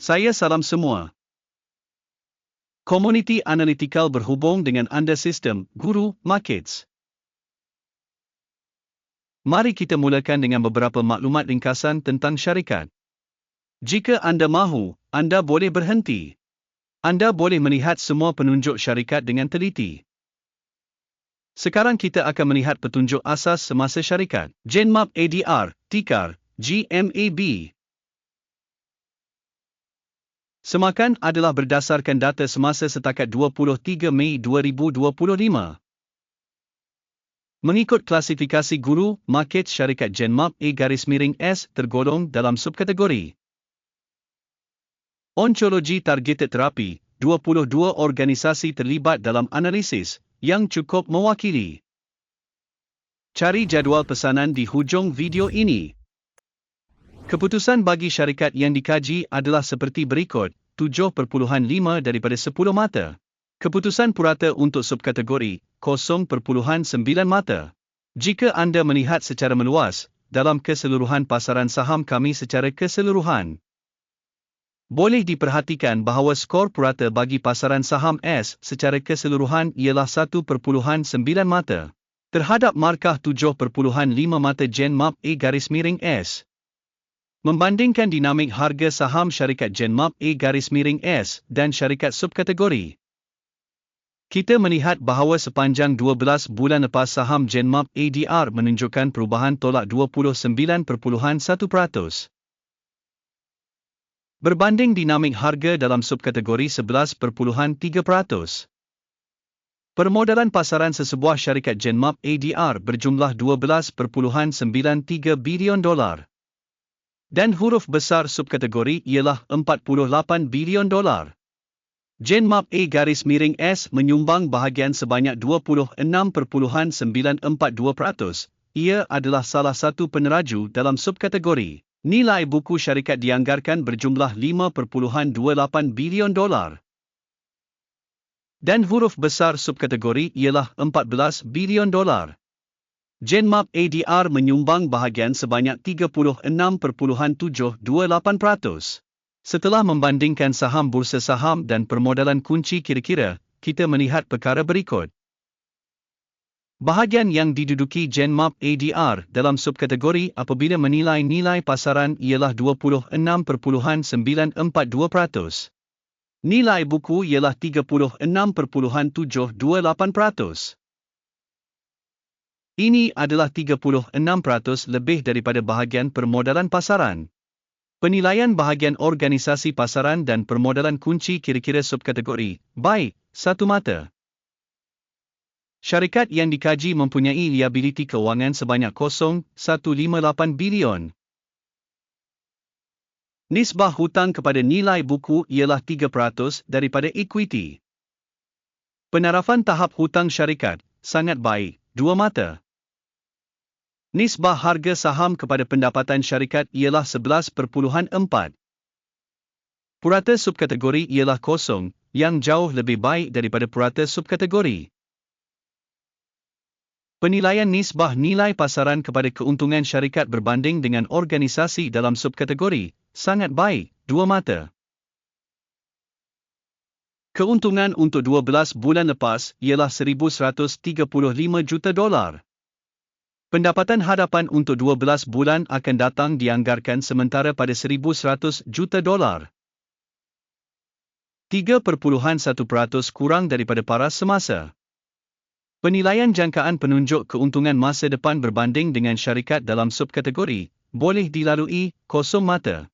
saya salam semua. Komuniti analitikal berhubung dengan anda sistem, guru, markets. Mari kita mulakan dengan beberapa maklumat ringkasan tentang syarikat. Jika anda mahu, anda boleh berhenti. Anda boleh melihat semua penunjuk syarikat dengan teliti. Sekarang kita akan melihat petunjuk asas semasa syarikat. Genmap ADR, tikar, GMAB. Semakan adalah berdasarkan data semasa setakat 23 Mei 2025. Mengikut klasifikasi guru, market syarikat Genmap A garis miring S tergolong dalam subkategori. Oncologi targeted terapi, 22 organisasi terlibat dalam analisis yang cukup mewakili. Cari jadual pesanan di hujung video ini. Keputusan bagi syarikat yang dikaji adalah seperti berikut, 7.5 daripada 10 mata. Keputusan purata untuk subkategori 0.9 mata. Jika anda melihat secara meluas, dalam keseluruhan pasaran saham kami secara keseluruhan, boleh diperhatikan bahawa skor purata bagi pasaran saham S secara keseluruhan ialah 1.9 mata. Terhadap markah 7.5 mata Genmap A garis miring S. Membandingkan dinamik harga saham syarikat Genmap A garis miring S dan syarikat subkategori. Kita melihat bahawa sepanjang 12 bulan lepas saham Genmap ADR menunjukkan perubahan tolak 29.1%. Berbanding dinamik harga dalam subkategori 11.3%. Permodalan pasaran sesebuah syarikat Genmap ADR berjumlah 12.93 bilion dolar. Dan huruf besar subkategori ialah 48 bilion dolar. Genmap A garis miring S menyumbang bahagian sebanyak 26.942%. Ia adalah salah satu peneraju dalam subkategori. Nilai buku syarikat dianggarkan berjumlah 5.28 bilion dolar. Dan huruf besar subkategori ialah 14 bilion dolar. Genmap ADR menyumbang bahagian sebanyak 36.728%. Setelah membandingkan saham bursa saham dan permodalan kunci kira-kira, kita melihat perkara berikut. Bahagian yang diduduki Genmap ADR dalam subkategori apabila menilai nilai pasaran ialah 26.942%. Nilai buku ialah 36.728%. Ini adalah 36% lebih daripada bahagian permodalan pasaran. Penilaian bahagian organisasi pasaran dan permodalan kunci kira-kira subkategori, baik, satu mata. Syarikat yang dikaji mempunyai liabiliti kewangan sebanyak 0.158 bilion. Nisbah hutang kepada nilai buku ialah 3% daripada equity. Penarafan tahap hutang syarikat, sangat baik, dua mata. Nisbah harga saham kepada pendapatan syarikat ialah 11.4. Purata subkategori ialah kosong, yang jauh lebih baik daripada purata subkategori. Penilaian nisbah nilai pasaran kepada keuntungan syarikat berbanding dengan organisasi dalam subkategori, sangat baik, dua mata. Keuntungan untuk 12 bulan lepas ialah 1,135 juta dolar. Pendapatan hadapan untuk 12 bulan akan datang dianggarkan sementara pada 1,100 juta dolar. 3.1% kurang daripada paras semasa. Penilaian jangkaan penunjuk keuntungan masa depan berbanding dengan syarikat dalam subkategori boleh dilalui kosong mata.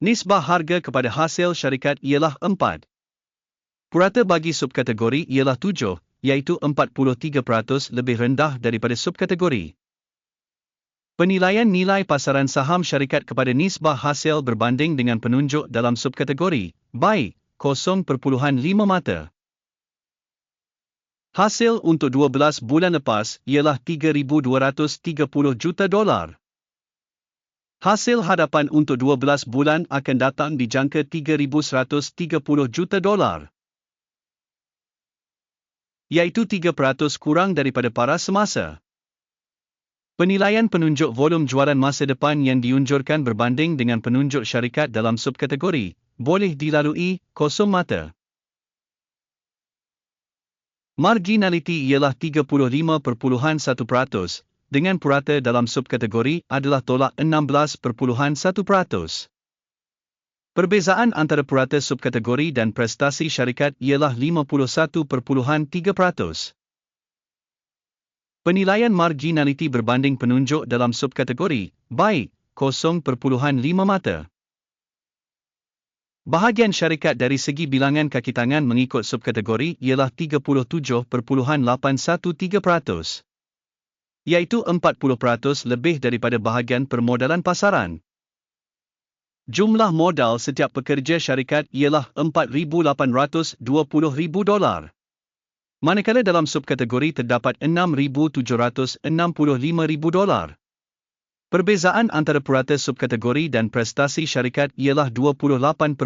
Nisbah harga kepada hasil syarikat ialah 4. Purata bagi subkategori ialah 7 iaitu 43% lebih rendah daripada subkategori. Penilaian nilai pasaran saham syarikat kepada nisbah hasil berbanding dengan penunjuk dalam subkategori, baik, 0.5 mata. Hasil untuk 12 bulan lepas ialah 3,230 juta dolar. Hasil hadapan untuk 12 bulan akan datang di jangka 3,130 juta dolar iaitu 3% kurang daripada para semasa. Penilaian penunjuk volum jualan masa depan yang diunjurkan berbanding dengan penunjuk syarikat dalam subkategori boleh dilalui kosong mata. Marginality ialah 35.1% dengan purata dalam subkategori adalah tolak 16.1%. Perbezaan antara purata subkategori dan prestasi syarikat ialah 51.3%. Penilaian marginality berbanding penunjuk dalam subkategori, baik, 0.5 mata. Bahagian syarikat dari segi bilangan kaki tangan mengikut subkategori ialah 37.813%. Iaitu 40% lebih daripada bahagian permodalan pasaran. Jumlah modal setiap pekerja syarikat ialah 4,820,000 dolar. Manakala dalam subkategori terdapat 6,765,000 dolar. Perbezaan antara purata subkategori dan prestasi syarikat ialah 28.8%.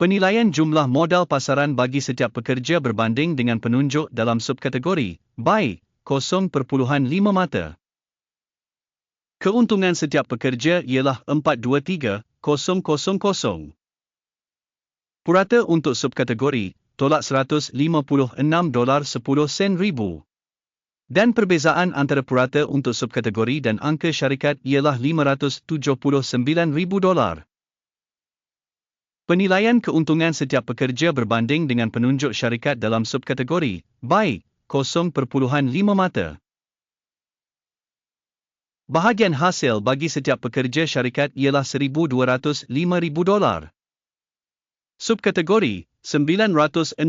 Penilaian jumlah modal pasaran bagi setiap pekerja berbanding dengan penunjuk dalam subkategori, baik, 0.5 mata. Keuntungan setiap pekerja ialah 423,000. Purata untuk subkategori, tolak 156 dolar 10 sen ribu. Dan perbezaan antara purata untuk subkategori dan angka syarikat ialah 579,000 dolar. Penilaian keuntungan setiap pekerja berbanding dengan penunjuk syarikat dalam subkategori, baik, 0.5 mata. Bahagian hasil bagi setiap pekerja syarikat ialah 1,205,000 dolar. Subkategori, 968,000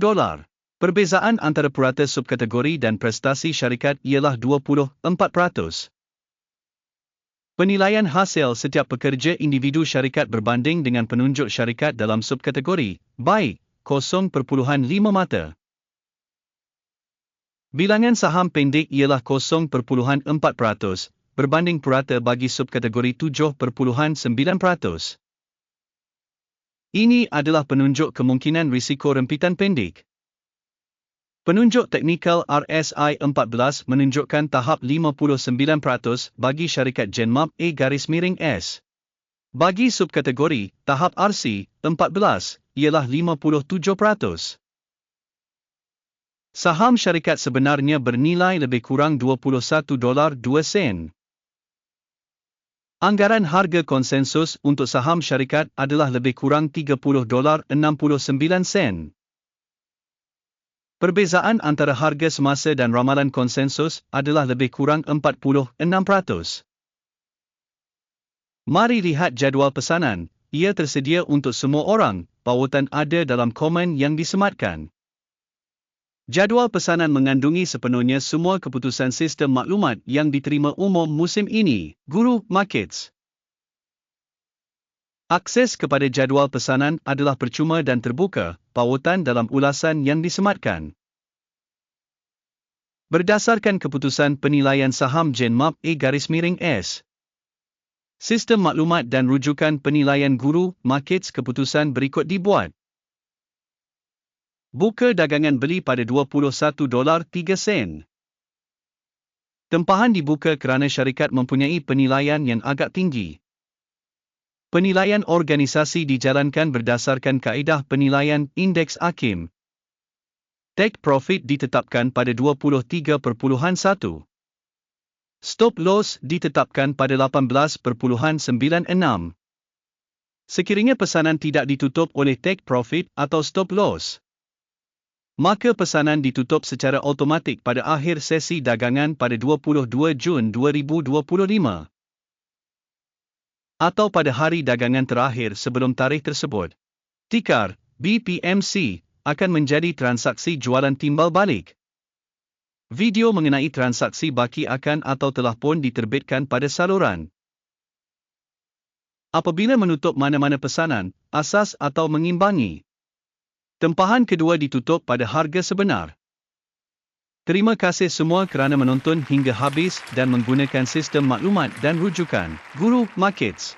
dolar. Perbezaan antara purata subkategori dan prestasi syarikat ialah 24%. Penilaian hasil setiap pekerja individu syarikat berbanding dengan penunjuk syarikat dalam subkategori, baik, 0.5 mata. Bilangan saham pendek ialah 0.4%, berbanding purata bagi subkategori 7.9%. Ini adalah penunjuk kemungkinan risiko rempitan pendek. Penunjuk teknikal RSI 14 menunjukkan tahap 59% bagi syarikat Genmap A garis miring S. Bagi subkategori, tahap RC 14 ialah 57%. Saham syarikat sebenarnya bernilai lebih kurang 21 dolar 2 sen. Anggaran harga konsensus untuk saham syarikat adalah lebih kurang 30 dolar 69 sen. Perbezaan antara harga semasa dan ramalan konsensus adalah lebih kurang 46%. Mari lihat jadual pesanan. Ia tersedia untuk semua orang. Pautan ada dalam komen yang disematkan. Jadual pesanan mengandungi sepenuhnya semua keputusan sistem maklumat yang diterima umum musim ini. Guru Markets Akses kepada jadual pesanan adalah percuma dan terbuka, pautan dalam ulasan yang disematkan. Berdasarkan keputusan penilaian saham Genmap A garis miring S. Sistem maklumat dan rujukan penilaian guru markets keputusan berikut dibuat. Buka dagangan beli pada 21 dolar 3 sen. Tempahan dibuka kerana syarikat mempunyai penilaian yang agak tinggi. Penilaian organisasi dijalankan berdasarkan kaedah penilaian indeks AKIM. Take profit ditetapkan pada 23.1. Stop loss ditetapkan pada 18.96. Sekiranya pesanan tidak ditutup oleh take profit atau stop loss, maka pesanan ditutup secara automatik pada akhir sesi dagangan pada 22 Jun 2025 atau pada hari dagangan terakhir sebelum tarikh tersebut. Tikar, BPMC, akan menjadi transaksi jualan timbal balik. Video mengenai transaksi baki akan atau telah pun diterbitkan pada saluran. Apabila menutup mana-mana pesanan, asas atau mengimbangi. Tempahan kedua ditutup pada harga sebenar. Terima kasih semua kerana menonton hingga habis dan menggunakan sistem maklumat dan rujukan Guru Markets.